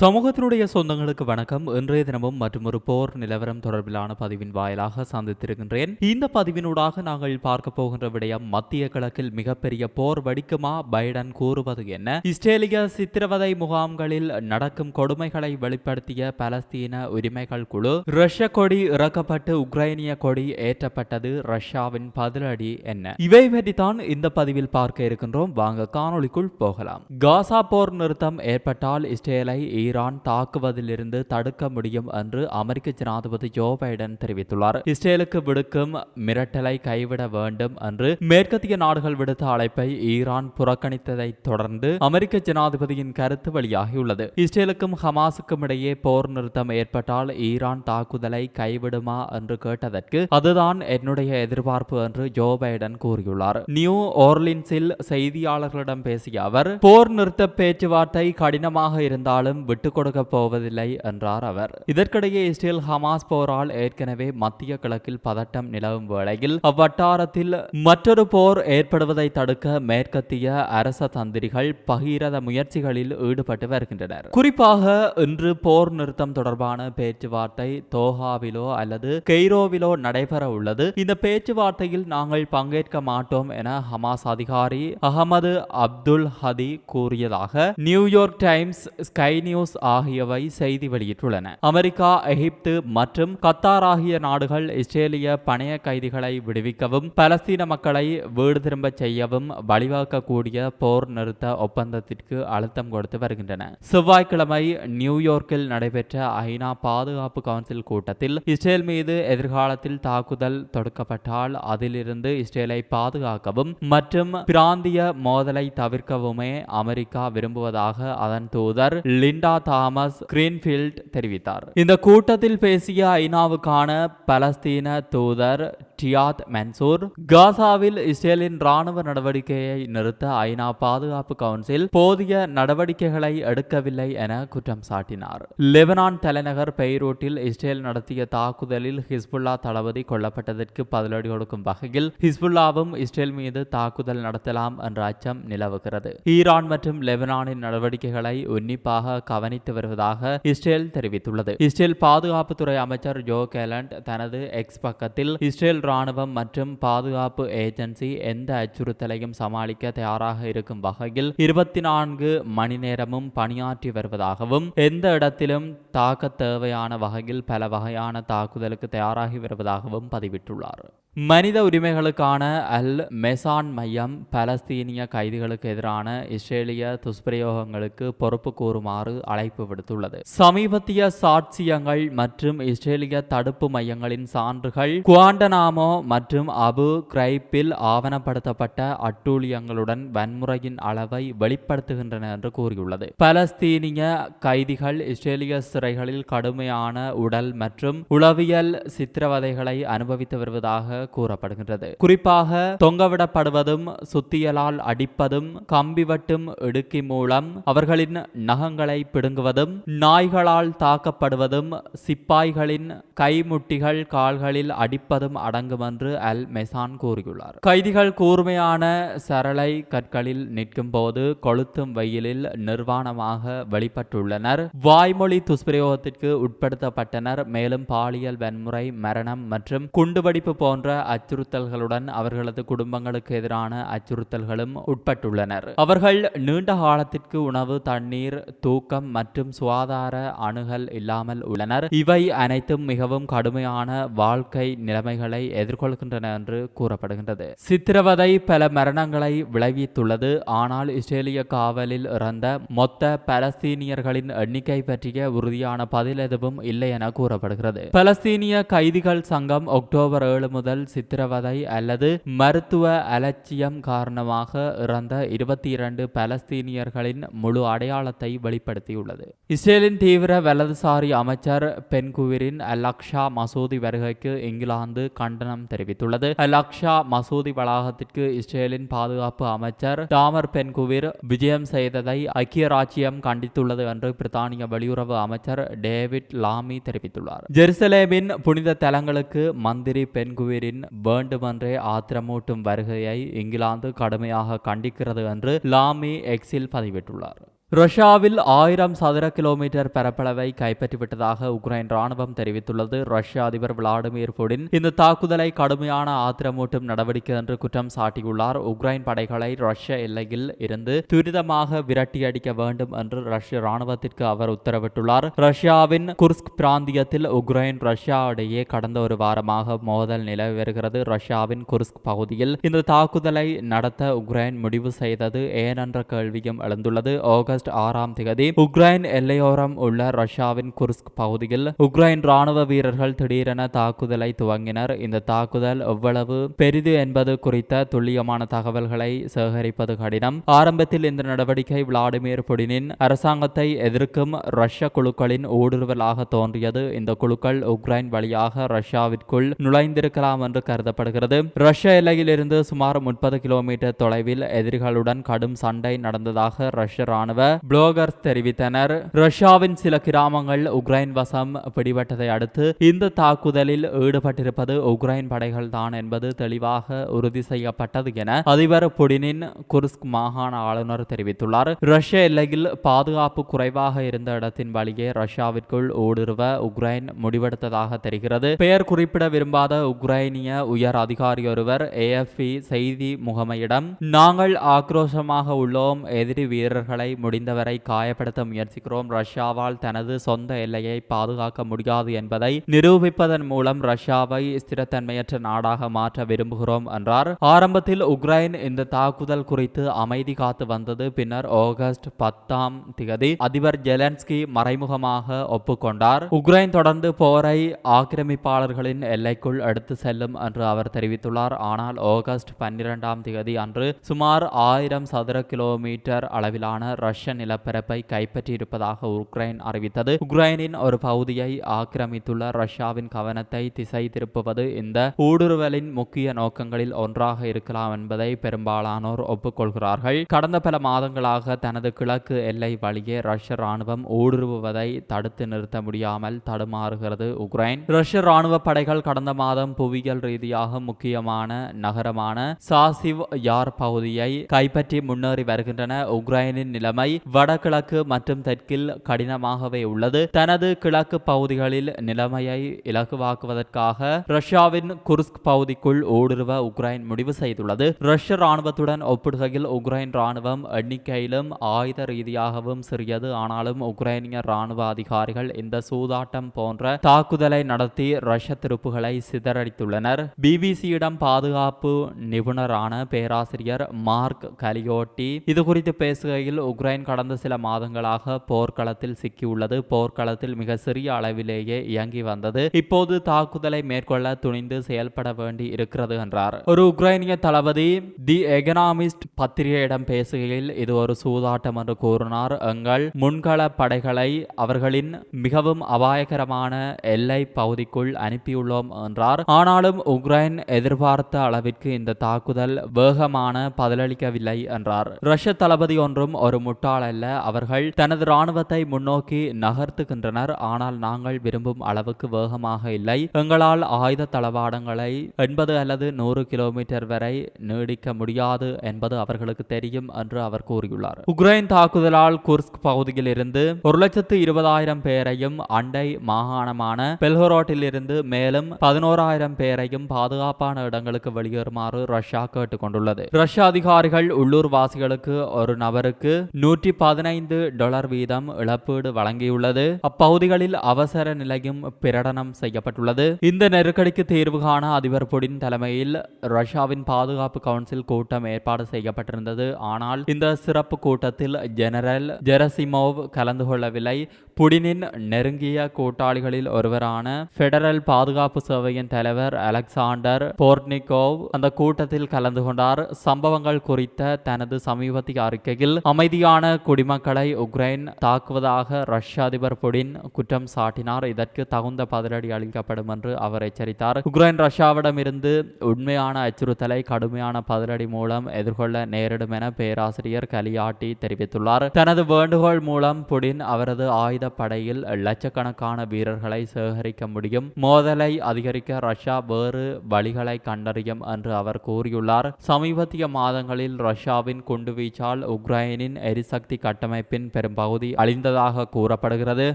சமூகத்தினுடைய சொந்தங்களுக்கு வணக்கம். இன்றைய தினமும் மற்றும் ஒரு போர் நிலவரம் தொடர்பிலான பதிவின் வாயிலாக சந்தித்திருக்கின்றேன். இந்த பதிவினூடாக நாங்கள் பார்க்க போகின்ற விடயம் மத்திய கிழக்கில் மிகப்பெரிய போர் வெடிக்குமா? பைடன் கூறுவது என்ன? இஸ்ரேலிய சித்திரவதை முகாம்களில் நடக்கும் கொடுமைகளை வெளிப்படுத்திய பலஸ்தீன உரிமைகள் குழு ரஷ்ய கொடி இறக்கப்பட்டு உக்ரைனிய கொடி ஏற்றப்பட்டது ரஷ்யாவின் பதிலடி என்ன? இவை பற்றித்தான் இந்த பதிவில் பார்க்க இருக்கின்றோம். வாங்க காணொளிக்குள் போகலாம். காசா போர் நிறுத்தம் ஏற்பட்டால் இஸ்ரேலை ஈரான் தாக்குவதிலிருந்து தடுக்க முடியும் என்று அமெரிக்க ஜனாதிபதி ஜோ பைடன் தெரிவித்துள்ளார். இஸ்ரேலுக்கு விடுக்கும் மிரட்டலை கைவிட வேண்டும் என்று மேற்கத்திய நாடுகள் விடுத்த அழைப்பை ஈரான் புறக்கணித்ததை தொடர்ந்து அமெரிக்க ஜனாதிபதியின் கருத்து வெளியாகியுள்ளது. இஸ்ரேலுக்கும் ஹமாஸுக்கும் இடையே போர் நிறுத்தம் ஏற்பட்டால் ஈரான் தாக்குதலை கைவிடுமா என்று கேட்டதற்கு அதுதான் என்னுடைய எதிர்பார்ப்பு என்று ஜோ பைடன் கூறியுள்ளார். நியூ ஓர்லின்ஸில் செய்தியாளர்களிடம் பேசிய அவர் போர் நிறுத்த பேச்சுவார்த்தை கடினமாக இருந்தாலும் விட்டுக் கொடுக்க போவதில்லை என்றார் அவர். இதற்கிடையே இஸ்ரேல் ஹமாஸ் போரால் ஏற்கனவே மத்திய கிழக்கில் பதட்டம் நிலவும் வேளையில் அவ்வட்டாரத்தில் மற்றொரு போர் ஏற்படுவதை தடுக்க மேற்கத்திய அரச தந்திரிகள் பகிரத முயற்சிகளில் ஈடுபட்டு வருகின்றனர். குறிப்பாக இன்று போர் நிறுத்தம் தொடர்பான பேச்சுவார்த்தை தோஹாவிலோ அல்லது கெய்ரோவிலோ நடைபெற உள்ளது. இந்த பேச்சுவார்த்தையில் நாங்கள் பங்கேற்க மாட்டோம் என ஹமாஸ் அதிகாரி அகமது அப்துல் ஹதி கூறியதாக நியூயார்க் டைம்ஸ் ஸ்கை நியூஸ் ஆகியவை செய்தி வெளியிட்டுள்ளன. அமெரிக்கா எகிப்து மற்றும் கத்தார் ஆகிய நாடுகள் இஸ்ரேலிய பணைய கைதிகளை விடுவிக்கவும் பலஸ்தீன மக்களை வீடு திரும்ப செய்யவும் வழிவகுக்கக்கூடிய போர் நிறுத்த ஒப்பந்தத்திற்கு அழுத்தம் கொடுத்து வருகின்றன. செவ்வாய்க்கிழமை நியூயார்க்கில் நடைபெற்ற ஐநா பாதுகாப்பு கவுன்சில் கூட்டத்தில் இஸ்ரேல் மீது எதிர்காலத்தில் தாக்குதல் தொடுக்கப்பட்டால் அதிலிருந்து இஸ்ரேலை பாதுகாக்கவும் மற்றும் பிராந்திய மோதலை தவிர்க்கவுமே அமெரிக்கா விரும்புவதாக அதன் தூதர் லிண்டா தாமஸ் கிரீன்ஃபீல்ட் தெரிவித்தார். இந்த கூட்டத்தில் பேசிய ஐநாவுக்கான பலஸ்தீன தூதர் டியாத் மன்சூர். காசாவில் இஸ்ரேலின் ராணுவ நடவடிக்கையை நிறுத்த ஐநா பாதுகாப்பு கவுன்சில் போதிய நடவடிக்கைகளை எடுக்கவில்லை என குற்றம் சாட்டினார். லெபனான் தலைநகர் பெய்ரூட்டில் இஸ்ரேல் நடத்திய தாக்குதலில் ஹிஸ்புல்லா தளபதி கொல்லப்பட்டதற்கு பதிலடி கொடுக்கும் வகையில் ஹிஸ்புல்லாவும் இஸ்ரேல் மீது தாக்குதல் நடத்தலாம் என்ற அச்சம் நிலவுகிறது. ஈரான் மற்றும் லெபனானின் நடவடிக்கைகளை உன்னிப்பாக கவனித்து வருவதாக இஸ்ரேல் தெரிவித்துள்ளது. இஸ்ரேல் பாதுகாப்புத்துறை அமைச்சர் ஜோ கேலண்ட் தனது எக்ஸ் பக்கத்தில் இஸ்ரேல் ராணுவம் மற்றும் பாதுகாப்பு ஏஜென்சி எந்த அச்சுறுத்தலையும் சமாளிக்க தயாராக இருக்கும் வகையில் இருபத்தி நான்கு மணி நேரமும் பணியாற்றி வருவதாகவும் எந்த இடத்திலும் தாக்க தேவையான வகையில் பல வகையான தாக்குதலுக்கு தயாராகி வருவதாகவும் பதிவிட்டுள்ளார். மனித உரிமைகளுக்கான அல் மெசான் மையம் பலஸ்தீனிய கைதிகளுக்கு எதிரான இஸ்ரேலிய துஷ்பிரயோகங்களுக்கு பொறுப்பு கூறுமாறு அழைப்பு விடுத்துள்ளது. சமீபத்திய சாட்சியங்கள் மற்றும் இஸ்ரேலிய தடுப்பு மையங்களின் சான்றுகள் குவாண்டனாமோ மற்றும் அபு கிரைப்பில் ஆவணப்படுத்தப்பட்ட அட்டூழியங்களுடன் வன்முறையின் அளவை வெளிப்படுத்துகின்றன என்று கூறியுள்ளது. பலஸ்தீனிய கைதிகள் இஸ்ரேலிய சிறைகளில் கடுமையான உடல் மற்றும் உளவியல் சித்திரவதைகளை அனுபவித்து வருவதாக கூறப்படுகின்றது. குறிப்பாக தொங்கவிடப்படுவதும் சுத்தியலால் அடிப்பதும் கம்பி வட்டும் இடுக்கி மூலம் அவர்களின் நகங்களை பிடுங்குவதும் நாய்களால் தாக்கப்படுவதும் சிப்பாய்களின் கைமுட்டிகள் கால்களில் அடிப்பதும் அடங்கும் என்று அல் மெசான் கூறியுள்ளார். கைதிகள் கூர்மையான சரளை கற்களில் நிற்கும் போது கொளுத்தும் வெயிலில் நிர்வாணமாக வெளிப்பட்டுள்ளனர். வாய்மொழி துஷ்பிரயோகத்திற்கு உட்படுத்தப்பட்டனர். மேலும் பாலியல் வன்முறை மரணம் மற்றும் குண்டுவெடிப்பு போன்ற அச்சுறுத்தல்களுடன் அவர்களது குடும்பங்களுக்கு எதிரான அச்சுறுத்தல்களும் உட்பட்டுள்ளனர். அவர்கள் நீண்ட காலத்திற்கு உணவு தண்ணீர் தூக்கம் மற்றும் சுகாதார அணுகல் இல்லாமல் உள்ளனர். இவை அனைத்தும் மிகவும் கடுமையான வாழ்க்கை நிலைமைகளை எதிர்கொள்கின்றன என்று கூறப்படுகின்றது. சித்திரவதை பல மரணங்களை விளைவித்துள்ளது. ஆனால் இஸ்ரேலிய காவலில் இறந்த மொத்த பலஸ்தீனியர்களின் எண்ணிக்கை பற்றிய உறுதியான பதில் எதுவும் இல்லை என கூறப்படுகிறது. பலஸ்தீனிய கைதிகள் சங்கம் அக்டோபர் ஏழு முதல் சித்திரவதை அல்லது மருத்துவ அலட்சியம் காரணமாக இறந்த இருபத்தி இரண்டு பலஸ்தீனியர்களின் முழு அடையாளத்தை வெளிப்படுத்தியுள்ளது. இஸ்ரேலின் தீவிர வலதுசாரி அமைச்சர் பென்குவிரின் அலக்ஷா மசூதி வருகைக்கு இங்கிலாந்து கண்டனம் தெரிவித்துள்ளது. அலக்ஷா மசூதி வளாகத்திற்கு இஸ்ரேலின் பாதுகாப்பு அமைச்சர் தாமர் பென்குவிர் விஜயம் செய்ததை ஐக்கிய ராச்சியம் கண்டித்துள்ளது என்று பிரித்தானிய வெளியுறவு அமைச்சர் டேவிட் லாமி தெரிவித்துள்ளார். ஜெருசலேமின் புனித தலங்களுக்கு மந்திரி பென்குவிரின் வேண்டுமென்றே ஆத்திரமூட்டும் வருகையை இங்கிலாந்து கடுமையாக கண்டிக்கிறது என்று லாமி எக்ஸில் பதிவிட்டுள்ளார். ரஷ்யாவில் ஆயிரம் சதுர கிலோமீட்டர் பரப்பளவை கைப்பற்றிவிட்டதாக உக்ரைன் ராணுவம் தெரிவித்துள்ளது. ரஷ்ய அதிபர் விளாடிமிர் புடின் இந்த தாக்குதலை கடுமையான ஆத்திரமூட்டும் நடவடிக்கை என்று குற்றம் சாட்டியுள்ளார். உக்ரைன் படைகளை ரஷ்ய எல்லையில் இருந்து துரிதமாக விரட்டியடிக்க வேண்டும் என்று ரஷ்ய ராணுவத்திற்கு அவர் உத்தரவிட்டுள்ளார். ரஷ்யாவின் குர்ஸ்க் பிராந்தியத்தில் உக்ரைன் ரஷ்யா இடையே கடந்த ஒரு வாரமாக மோதல் நிலவி வருகிறது. ரஷ்யாவின் குர்ஸ்க் பகுதியில் இந்த தாக்குதலை நடத்த உக்ரைன் முடிவு செய்தது ஏனென்ற கேள்வியும் எழுந்துள்ளது. ஆகஸ்ட் ஆறாம் தேதி உக்ரைன் எல்லையோரம் உள்ள ரஷ்யாவின் குர்ஸ்க் பகுதியில் உக்ரைன் ராணுவ வீரர்கள் திடீரென தாக்குதலை துவங்கினர் இந்த தாக்குதல் எவ்வளவு பெரிது என்பது குறித்த துல்லியமான தகவல்களை சேகரிப்பது கடினம் ஆரம்பத்தில் இந்த நடவடிக்கை விளாடிமிர் புடினின் அரசாங்கத்தை எதிர்க்கும் ரஷ்ய குழுக்களின் ஊடுருவலாக தோன்றியது இந்த குழுக்கள் உக்ரைன் வழியாக ரஷ்யாவிற்குள் நுழைந்திருக்கலாம் என்று கருதப்படுகிறது ரஷ்ய எல்லையில் இருந்து சுமார் முப்பது கிலோமீட்டர் தொலைவில் எதிரிகளுடன் கடும் சண்டை நடந்ததாக ரஷ்ய ராணுவ புளோகர்ஸ் தெரிவித்தனர். ரஷ்யாவின் சில கிராமங்கள் உக்ரைன் வசம் பிடிபட்டதை அடுத்து இந்த தாக்குதலில் ஈடுபட்டிருப்பது உக்ரைன் படைகள் தான் என்பது தெளிவாக உறுதி செய்யப்பட்டது என அதிபர் புடினின் குர்ஸ்க் மாகாண ஆளுநர் தெரிவித்துள்ளார். ரஷ்ய எல்லையில் பாதுகாப்பு குறைவாக இருந்த இடத்தின் வழியே ரஷ்யாவிற்குள் ஊடுருவ உக்ரைன் முடிவெடுத்ததாக தெரிகிறது. பெயர் குறிப்பிட விரும்பாத உக்ரைனிய உயர் அதிகாரி ஒருவர் ஏஎஃப்பி செய்தி முகமையிடம் நாங்கள் ஆக்ரோஷமாக உள்ளோம் எதிரி வீரர்களை முடிந்தவரை காயப்படுத்த முயற்சிக்கிறோம். ரஷ்யாவால் தனது சொந்த எல்லையை பாதுகாக்க முடியாது என்பதை நிரூபிப்பதன் மூலம் ரஷ்யாவை ஸ்திரத்தன்மையற்ற நாடாக மாற்ற விரும்புகிறோம் என்றார். ஆரம்பத்தில் உக்ரைன் இந்த தாக்குதல் குறித்து அமைதி காத்து வந்தது. பின்னர் ஆகஸ்ட் பத்தாம் திகதி அதிபர் ஜெலன்ஸ்கி மறைமுகமாக ஒப்புக்கொண்டார். உக்ரைன் தொடர்ந்து போரை ஆக்கிரமிப்பாளர்களின் எல்லைக்குள் எடுத்து செல்லும் என்று அவர் தெரிவித்துள்ளார். ஆனால் ஆகஸ்ட் பன்னிரெண்டாம் திகதி அன்று சுமார் ஆயிரம் சதுர கிலோமீட்டர் அளவிலான ரஷ்ய நிலப்பரப்பை கைப்பற்றியிருப்பதாக உக்ரைன் அறிவித்தது. உக்ரைனின் ஒரு பகுதியை ஆக்கிரமித்துள்ள ரஷ்யாவின் கவனத்தை திசை திருப்புவது இந்த ஊடுருவலின் முக்கிய நோக்கங்களில் ஒன்றாக இருக்கலாம் என்பதை பெரும்பாலானோர் ஒப்புக்கொள்கிறார்கள். கடந்த பல மாதங்களாக தனது கிழக்கு எல்லை வழியே ரஷ்ய ராணுவம் ஊடுருவுவதை தடுத்து நிறுத்த முடியாமல் தடுமாறுகிறது உக்ரைன். ரஷ்ய ராணுவ படைகள் கடந்த மாதம் புவியியல் ரீதியாக முக்கியமான நகரமான சாசிவ் யார் பகுதியை கைப்பற்றி முன்னேறி வருகின்றன. உக்ரைனின் நிலைமை வடகிழக்கு மற்றும் தெற்கில் கடினமாகவே உள்ளது. தனது கிழக்கு பகுதிகளில் நிலைமையை இலகுவாக்குவதற்காக ரஷ்யாவின் குர்ஸ்க் பகுதிக்குள் ஊடுருவ உக்ரைன் முடிவு செய்துள்ளது. ரஷ்ய ராணுவத்துடன் ஒப்பிடுகையில் உக்ரைன் ராணுவம் எண்ணிக்கையிலும் ஆயுத ரீதியாகவும் சிறியது. ஆனாலும் உக்ரைனிய ராணுவ அதிகாரிகள் இந்த சூதாட்டம் போன்ற தாக்குதலை நடத்தி ரஷ்ய துருப்புகளை சிதறடித்துள்ளனர். பிபிசியிடம் பாதுகாப்பு நிபுணரான பேராசிரியர் மார்க் கலியோட்டி இது குறித்து பேசுகையில் உக்ரைன் கடந்த சில மாதங்களாக போர்க்களத்தில் சிக்கியுள்ளது. போர்க்களத்தில் மிக சிறிய அளவிலேயே இயங்கி வந்தது. இப்போது தாக்குதலை மேற்கொள்ள துணிந்து செயல்பட வேண்டி இருக்கிறது என்றார். ஒரு உக்ரைனிய தளபதி தி எகனாமிஸ்ட் பத்திரிகையிடம் பேசுகையில் இது ஒரு சூதாட்டம் என்று கூறினார். எங்கள் முன்கள படைகளை அவர்களின் மிகவும் அபாயகரமான எல்லை பகுதிக்குள் அனுப்பியுள்ளோம் என்றார். ஆனாலும் உக்ரைன் எதிர்பார்த்த அளவிற்கு இந்த தாக்குதல் வேகமான பதிலளிக்கவில்லை என்றார். ரஷ்ய தளபதி ஒன்றும் ஒரு முட்டாள் அல்ல அவர்கள் தனது ராணுவத்தை முன்னோக்கி நகர்த்துகின்றனர். ஆனால் நாங்கள் விரும்பும் அளவுக்கு வேகமாக இல்லை. எங்களால் ஆயுத தளவாடங்களை எண்பது அல்லது நூறு கிலோமீட்டர் வரை நீடிக்க முடியாது என்பது அவர்களுக்கு தெரியும் என்று அவர் கூறியுள்ளார். உக்ரைன் தாக்குதலால் குர்ஸ்க் பகுதியில் இருந்து ஒரு லட்சத்து இருபதாயிரம் பேரையும் அண்டை மாகாணமான பெல்ஹரோட்டில் இருந்து மேலும் பதினோராயிரம் பேரையும் பாதுகாப்பான இடங்களுக்கு வெளியேறுமாறு ரஷ்யா கேட்டுக்கொண்டுள்ளது. ரஷ்ய அதிகாரிகள் உள்ளூர் வாசிகளுக்கு ஒரு நபருக்கு நூற்றி பதினைந்து டாலர் வீதம் இழப்பீடு வழங்கியுள்ளது. அப்பகுதிகளில் அவசர நிலையும் பிரகடனம் செய்யப்பட்டுள்ளது. இந்த நெருக்கடிக்கு தீர்வு காண அதிபர் புடின் தலைமையில் ரஷ்யாவின் பாதுகாப்பு கவுன்சில் கூட்டம் ஏற்பாடு செய்யப்பட்டிருந்தது. ஆனால் இந்த சிறப்பு கூட்டத்தில் ஜெனரல் ஜெரசிமோவ் கலந்து கொள்ளவில்லை. புடினின் நெருங்கிய கூட்டாளிகளில் ஒருவரான பெடரல் பாதுகாப்பு சேவையின் தலைவர் அலெக்சாண்டர் போர்னிகோவ் அந்த கூட்டத்தில் கலந்து கொண்டார். சம்பவங்கள் குறித்த தனது சமீபத்திய அறிக்கையில் அமைதியான குடிமக்களை உக்ரைன் தாக்குவதாக ரஷ்ய அதிபர் புடின் குற்றம் சாட்டினார். இதற்கு தகுந்த பதிலடி அளிக்கப்படும் என்று அவர் எச்சரித்தார். உக்ரைன் ரஷ்யாவிடமிருந்து உண்மையான அச்சுறுத்தலை கடுமையான பதிலடி மூலம் எதிர்கொள்ள நேரிடும் என பேராசிரியர் கலியாட்டி தெரிவித்துள்ளார். தனது வேண்டுகோள் மூலம் புடின் அவரது ஆயுத ஆயுத படையில் லட்சக்கணக்கான வீரர்களை சேகரிக்க முடியும். மோதலை அதிகரிக்க ரஷ்யா வேறு வழிகளை கண்டறியும் என்று அவர் கூறியுள்ளார். சமீபத்திய மாதங்களில் ரஷ்யாவின் குண்டுவீச்சால் உக்ரைனின் எரிசக்தி கட்டமைப்பின் பெரும்பகுதி அழிந்ததாக கூறப்படுகிறது.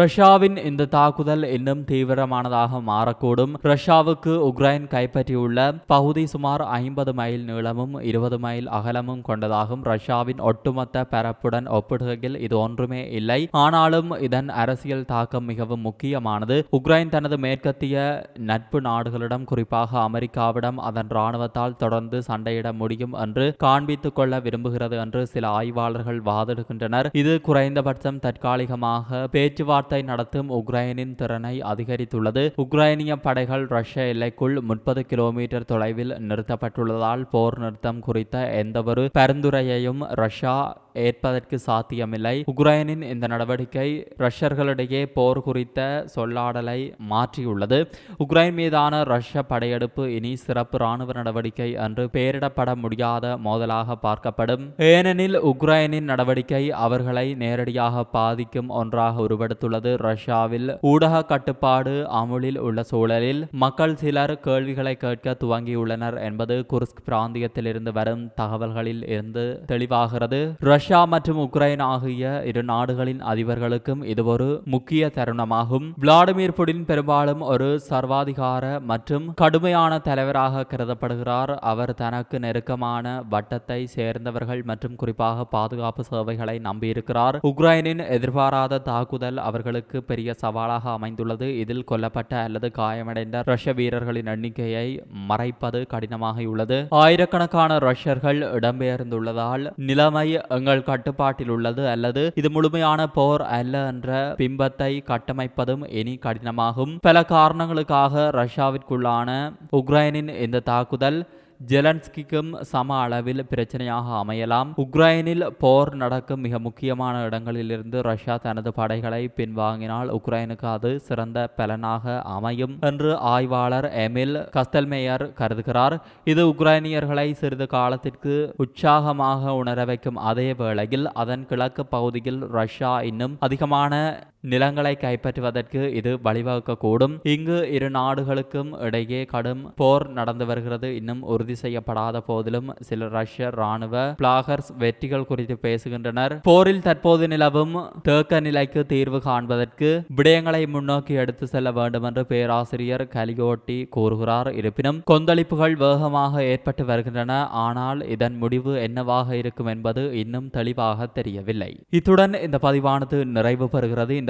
ரஷ்யாவின் இந்த தாக்குதல் இன்னும் தீவிரமானதாக மாறக்கூடும். ரஷ்யாவுக்கு உக்ரைன் கைப்பற்றியுள்ள பகுதி சுமார் ஐம்பது மைல் நீளமும் இருபது மைல் அகலமும் கொண்டதாகும் ரஷ்யாவின் ஒட்டுமொத்த பரப்புடன் ஒப்பிடுகையில் இது ஒன்றுமே இல்லை. ஆனாலும் இதன் அரசியல் தாக்கம் மிகவும் முக்கியமானது. உக்ரைன் தனது மேற்கத்திய நட்பு நாடுகளிடம் குறிப்பாக அமெரிக்காவிடம் அதன் இராணுவத்தால் தொடர்ந்து சண்டையிட முடியும் என்று காண்பித்துக் கொள்ள விரும்புகிறது என்று சில ஆய்வாளர்கள் வாதிடுகின்றனர். இது குறைந்தபட்சம் தற்காலிகமாக பேச்சுவார்த்தை நடத்தும் உக்ரைனின் திறனை அதிகரித்துள்ளது. உக்ரைனிய படைகள் ரஷ்ய எல்லைக்குள் முப்பது கிலோமீட்டர் தொலைவில் நிறுத்தப்பட்டுள்ளதால் போர் நிறுத்தம் குறித்த எந்தவொரு பரிந்துரையையும் ரஷ்யா ஏற்பதற்கு சாத்தியமில்லை. உக்ரைனின் இந்த நடவடிக்கை ரஷ்யர்களிடையே போர் குறித்த சொல்லாடலை மாற்றியுள்ளது. உக்ரைன் மீதான ரஷ்ய படையெடுப்பு இனி சிறப்பு ராணுவ நடவடிக்கை என்று பெயரிடப்பட முடியாத மோதலாக பார்க்கப்படும். ஏனெனில் உக்ரைனின் நடவடிக்கை அவர்களை நேரடியாக பாதிக்கும் ஒன்றாக உருவெடுத்துள்ளது. ரஷ்யாவில் ஊடக கட்டுப்பாடு அமுலில் உள்ள சூழலில் மக்கள் சிலர் கேள்விகளை கேட்க துவங்கியுள்ளனர் என்பது குர்ஸ்க் பிராந்தியத்திலிருந்து வரும் தகவல்களில் இருந்து தெளிவாகிறது. ரஷ்யா மற்றும் உக்ரைன் ஆகிய இரு நாடுகளின் அதிபர்களுக்கும் இது ஒரு முக்கிய தருணமாகும். விளாடிமிர் புடின் பெரும்பாலும் ஒரு சர்வாதிகார மற்றும் கடுமையான தலைவராக கருதப்படுகிறார். அவர் தனக்கு நெருக்கமான வட்டத்தை சேர்ந்தவர்கள் மற்றும் குறிப்பாக பாதுகாப்பு சேவைகளை நம்பியிருக்கிறார். உக்ரைனின் எதிர்பாராத தாக்குதல் அவர்களுக்கு பெரிய சவாலாக அமைந்துள்ளது. இதில் கொல்லப்பட்ட அல்லது காயமடைந்த ரஷ்ய வீரர்களின் எண்ணிக்கையை மறைப்பது கடினமாகியுள்ளது. ஆயிரக்கணக்கான ரஷ்யர்கள் இடம்பெயர்ந்துள்ளதால் நிலைமை எங்கள் கட்டுப்பாட்டில் உள்ளது அல்லது இது முழுமையான போர் அல்ல என்ற பிம்பத்தை கட்டமைப்பதும் இனி கடினமாகும். பல காரணங்களுக்காக ரஷ்யாவிற்குள்ளான உக்ரைனின் இந்த தாக்குதல் ஜெலன்ஸ்கிக்கும் சம அளவில் பிரச்சனையாக அமையலாம். உக்ரைனில் போர் நடக்கும் மிக முக்கியமான இடங்களிலிருந்து ரஷ்யா தனது படைகளை பின்வாங்கினால் உக்ரைனுக்கு அது சிறந்த பலனாக அமையும் என்று ஆய்வாளர் எமில் கஸ்தல்மேயர் கருதுகிறார். இது உக்ரைனியர்களை சிறிது காலத்திற்கு உற்சாகமாக உணர வைக்கும். அதே வேளையில் அதன் கிழக்கு பகுதியில் ரஷ்யா இன்னும் அதிகமான நிலங்களை கைப்பற்றுவதற்கு இது வழிவகுக்கக்கூடும். இங்கு இரு நாடுகளுக்கும் இடையே கடும் போர் நடந்து வருகிறது. இன்னும் உறுதி செய்யப்படாத போதிலும் சில ரஷ்ய ராணுவ பிளாகர்ஸ் வெற்றிகள் குறித்து பேசுகின்றனர். போரில் தற்போது நிலவும் தேக்க நிலைக்கு தீர்வு காண்பதற்கு விடயங்களை முன்னோக்கி எடுத்து செல்ல வேண்டும் என்று பேராசிரியர் கலிகோட்டி கூறுகிறார். இருப்பினும் கொந்தளிப்புகள் வேகமாக ஏற்பட்டு வருகின்றன. ஆனால் இதன் முடிவு என்னவாக இருக்கும் என்பது இன்னும் தெளிவாக தெரியவில்லை. இத்துடன் இந்த பதிவானது நிறைவு பெறுகிறது. இந்த